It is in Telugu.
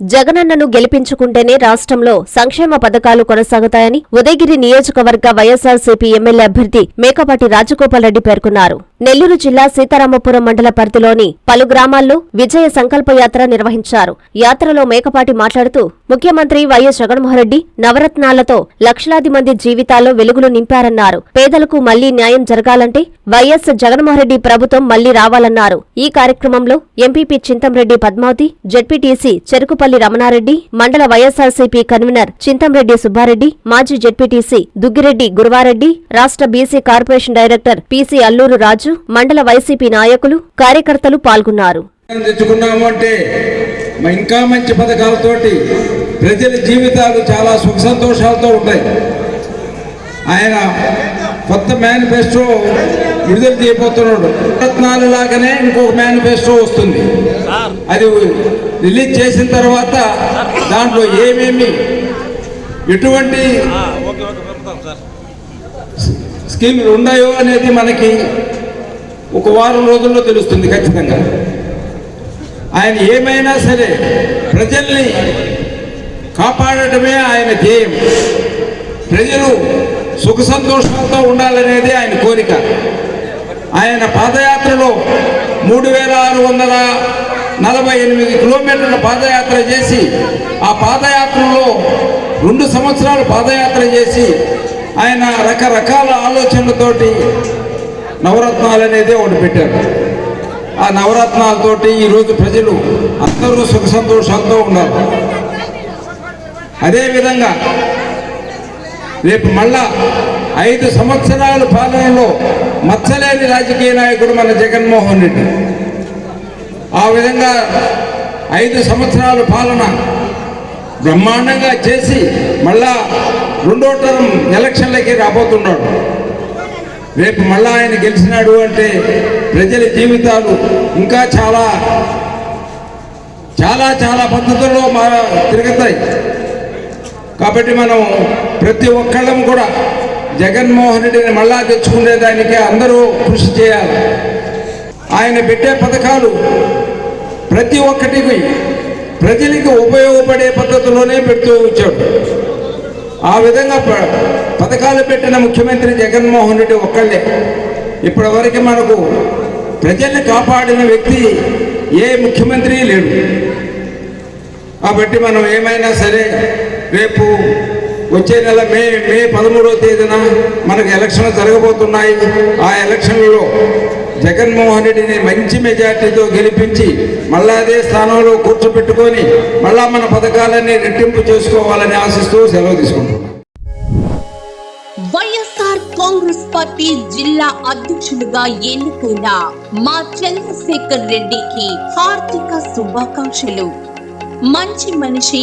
జగనన్నను గెలిపించుకుంటేనే రాష్ట్రంలో సంక్షేమ పథకాలు కొనసాగుతాయని ఉదయగిరి నియోజకవర్గ వైఎస్ఆర్సీపీ ఎమ్మెల్యే అభ్యర్థి మేకపాటి రాజగోపాల్ రెడ్డి పేర్కొన్నారు. నెల్లూరు జిల్లా సీతారామపురం మండల పరిధిలోని పలు గ్రామాల్లో విజయ సంకల్ప యాత్ర నిర్వహించారు. యాత్రలో మేకపాటి మాట్లాడుతూ ముఖ్యమంత్రి వైఎస్ జగన్మోహన్రెడ్డి నవరత్నాలతో లక్షలాది మంది జీవితాల్లో వెలుగులు నింపారన్నారు. పేదలకు మళ్ళీ న్యాయం జరగాలంటే వైఎస్ జగన్మోహన్రెడ్డి ప్రభుత్వం మళ్ళీ రావాలన్నారు. ఈ కార్యక్రమంలో ఎంపీపీ చింతంరెడ్డి పద్మావతి జెడ్పీటీసీ చెరుకుపల్లి రమణారెడ్డి మండల వైఎస్ఆర్సీపీ కన్వీనర్ చింతంరెడ్డి సుబ్బారెడ్డి మాజీ జెడ్పీటీసీ దుగ్గిరెడ్డి గురువారెడ్డి రాష్ట్ర BC corporation director PC Alluru Raju మండల వైసీపీ నాయకులు కార్యకర్తలు పాల్గొన్నారు. ఇంకా మంచి పథకాలతోటి ప్రజల జీవితాలు చాలా సుఖ సంతోషాలతో ఉంటాయి. ఆయన కొత్త మేనిఫెస్టో విడుదల చేయబోతున్నాడు. రత్నాలు లాగానే ఇంకొక మేనిఫెస్టో వస్తుంది. అది రిలీజ్ చేసిన తర్వాత దాంట్లో ఏమేమి ఎటువంటి స్కీములు ఉన్నాయో అనేది మనకి ఒక వారం రోజుల్లో తెలుస్తుంది ఖచ్చితంగా. ఆయన ఏమైనా సరే ప్రజల్ని కాపాడటమే ఆయన ధ్యేయం. ప్రజలు సుఖ సంతోషంతో ఉండాలనేది ఆయన కోరిక. ఆయన పాదయాత్రలో మూడు వేల ఆరు వందల నలభై ఎనిమిది కిలోమీటర్ల పాదయాత్ర చేసి ఆ పాదయాత్రలో రెండు సంవత్సరాలు పాదయాత్ర చేసి ఆయన రకరకాల ఆలోచనలతోటి నవరత్నాలు అనేది ఒకటి పెట్టారు. ఆ నవరత్నాలతోటి ఈరోజు ప్రజలు అందరూ సుఖ సంతోషాలతో ఉన్నారు అదేవిధంగా రేపు మళ్ళా ఐదు సంవత్సరాల పాలనలో మచ్చలేని రాజకీయ నాయకుడు మన జగన్మోహన్ రెడ్డి. ఆ విధంగా ఐదు సంవత్సరాల పాలన బ్రహ్మాండంగా చేసి మళ్ళా రెండో టర్మ్ ఎలక్షన్లకి రాబోతున్నాడు. రేపు మళ్ళా ఆయన గెలిచినాడు అంటే ప్రజల జీవితాలు ఇంకా చాలా చాలా చాలా పద్ధతుల్లో మా తిరుగుతాయి. కాబట్టి మనం ప్రతి ఒక్కళ్ళం కూడా జగన్మోహన్ రెడ్డిని మళ్ళా తెచ్చుకునేదానికి అందరూ కృషి చేయాలి. ఆయన పెట్టే పథకాలు ప్రతి ఒక్కటికి ప్రజలకు ఉపయోగపడే పద్ధతిలోనే పెడుతూ వచ్చాడు. ఆ విధంగా ప- పథకాలు పెట్టిన ముఖ్యమంత్రి జగన్మోహన్ రెడ్డి ఒక్కళ్ళే. ఇప్పటివరకు మనకు ప్రజల్ని కాపాడిన వ్యక్తి ఏ ముఖ్యమంత్రి లేడు. కాబట్టి మనం ఏమైనా సరే రేపు వచ్చే నెల మే మే పదమూడవ తేదీన మనకు ఎలక్షన్లు జరగబోతున్నాయి. ఆ ఎలక్షన్లలో జగన్మోహన్ రెడ్డిని మంచి మెజార్టీతో గెలిపించి మళ్ళా అదే స్థానంలో కూర్చోబెట్టుకొని మళ్ళా మన పథకాలన్నీ రెట్టింపు చేసుకోవాలని ఆశిస్తూ సెలవు తీసుకుంటున్నాం. వైఎస్ఆర్ కాంగ్రెస్ పార్టీ జిల్లా అధ్యక్షులుగా ఎన్నికైన మా చంద్రశేఖర్ రెడ్డికి హార్దిక శుభాకాంక్షలు. మంచి మనిషి